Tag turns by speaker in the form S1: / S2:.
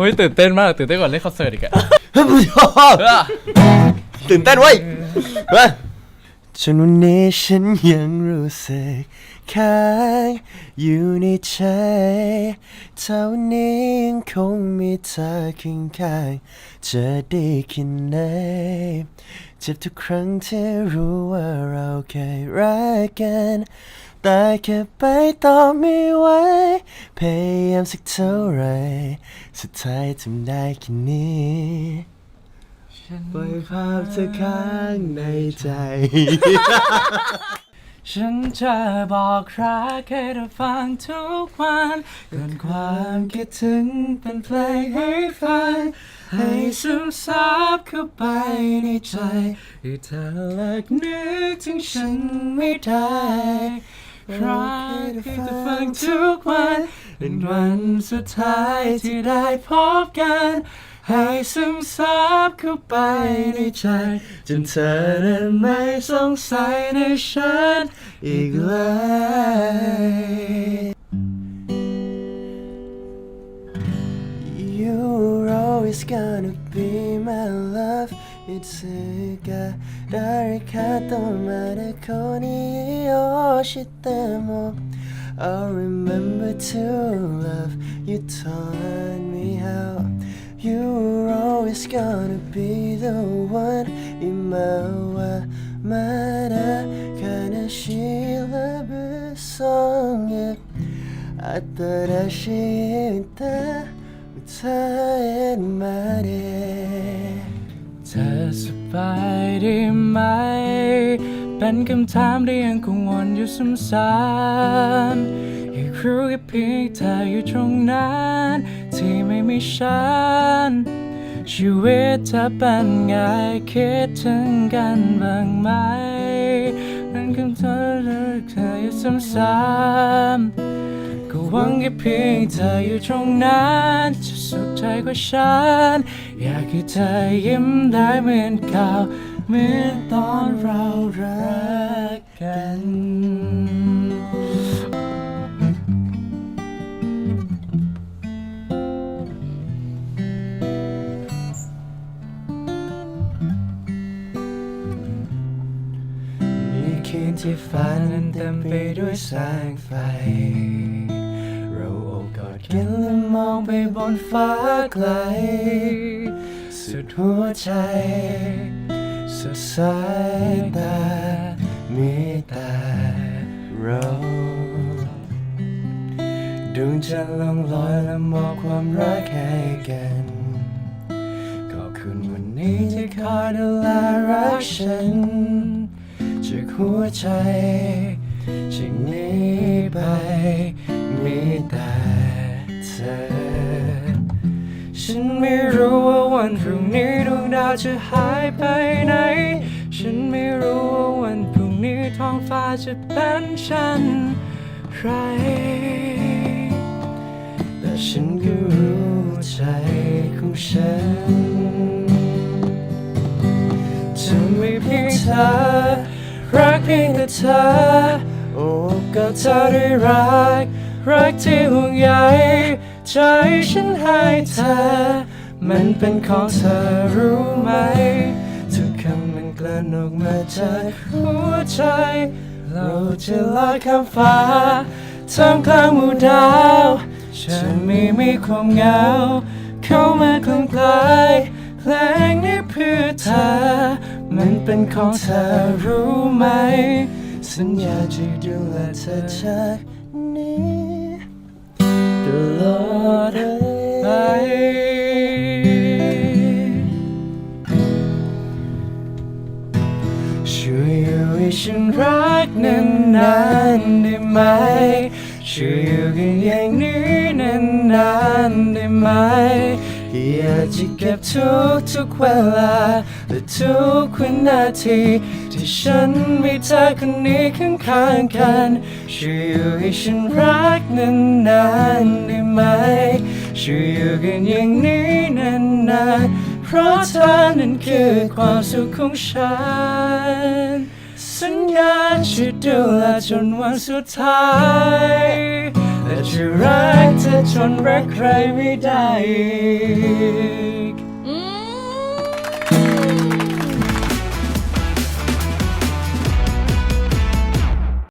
S1: ฮ้ยตื่นเต้นมาก ตื่นเต้นกว่าเล่นคอนเสิร์ตอีกอะ
S2: ท่านผู้ชม
S1: เออ
S2: ตื่นเต้นเว้ยเฮ้ยจนวันนี้ฉันยังรู้สึกค้างอยู่ในใจเท่านี้ยังคงมีเธอข้างข้างๆจะดีแค่ไหนเจ็บทุกครั้งที่รู้ว่าเราเคยรักกัน แต่แค่ไปต่อไม่ไหวพยายามสักเท่าไร สุดท้ายทำได้แค่นี้ปล่อยภาพเธอค้างในใจ
S1: ฉันจะบอกรักให้เธอฟังทุกวันเกินความคิดถึงเป็นเพลงให้ฟัง ให้ซึมซับเข้าไปในใจให้เธอเลิกนึกถึงฉันไม่ได้ รักให้เธอฟังทุกวันเป็นวันสุดท้ายที่ได้พบกัน ให้ซึมซับเข้าไปในใจ
S2: จนเธอนั้นไม่สงสัยในฉันอีกเลย You're always gonna be my love いつか誰かとまだこにをしても I'll remember to love you taught me how You're always gonna be the one 今はまだ悲しいラブソング新しい歌歌えるまで
S1: เธอสบายดีไหม เป็นคำถามที่ยังคงวนอยู่ซ้ำๆอยากรู้แค่เพียงเธออยู่ตรงนั้น ที่ไม่มีฉัน ชีวิตเธอเป็นไงคิดถึงกันบ้างไหมเป็นคำถามที่เธออยู่ซ้ำๆก็ หวังแค่เพียงเธออยู่ตรงนั้นจะสุขใจกว่าฉัน อยากให้เธอยิ้มได้เหมือนเก่าเหมือนตอนเรารักกัน
S2: มีคืนที่ฟ้านั้นเต็มไปด้วยแสงไฟ อบกอดกันและมองไปบนฟ้าไกล สุดหัวใจ สุดสายตามีแต่เราดวงจันทร์ลงลอยและมอบความรักให้กันขอบคุณวันนี้ที่คอยดูแลรักฉันจากหัวใจจากนี้ไปมีแต่ ธอ
S1: ฉันไม่รู้ว่าวันพรุ่งนี้ดวงดาวจะหายไปไหน ฉันไม่รู้ว่าวันพรุ่งนี้ท้องฟ้าจะเป็นเช่นไร
S2: แต่ฉันก็รู้ใจของฉัน
S1: จะไม่เพียงเธอรักเพียงแต่เธอ
S2: โอ้
S1: ก็เธอได้รักรักที่ห่วงใย ใจฉันให้เธอ มันเป็นของเธอรู้ไหม
S2: ทุกคำมันกลั่นออกมาจาก
S1: หัวใจ เราจะลอยข้ามฟ้าท่ามกลางหมู่ดาวฉันไม่มีความเหงา เข้ามาคลุมกลายเพลงนี้เพื่อเธอ มันเป็นของเธอรู้ไหม
S2: สัญญาจะดูแลเธอจากนี้
S1: ช่วยอยู่ให้ฉันรักนานๆได้ไหม ช่วยอยู่กันอย่างนี้นานๆได้ไหม อยากจะเก็บทุกทุกๆเวลาและทุกวินาที ที่ฉันมีเธอคนนี้ข้างๆกัน ช่วยอยู่ให้ฉันรักนานๆได้ไหม ช่วยอยู่กันอย่างนี้นานๆ เพราะเธอนั้นคือความสุขของฉัน สัญญาจะดูแลจนวันสุดท้ายและจะรักเธอจนรักใครไม่ได้อีก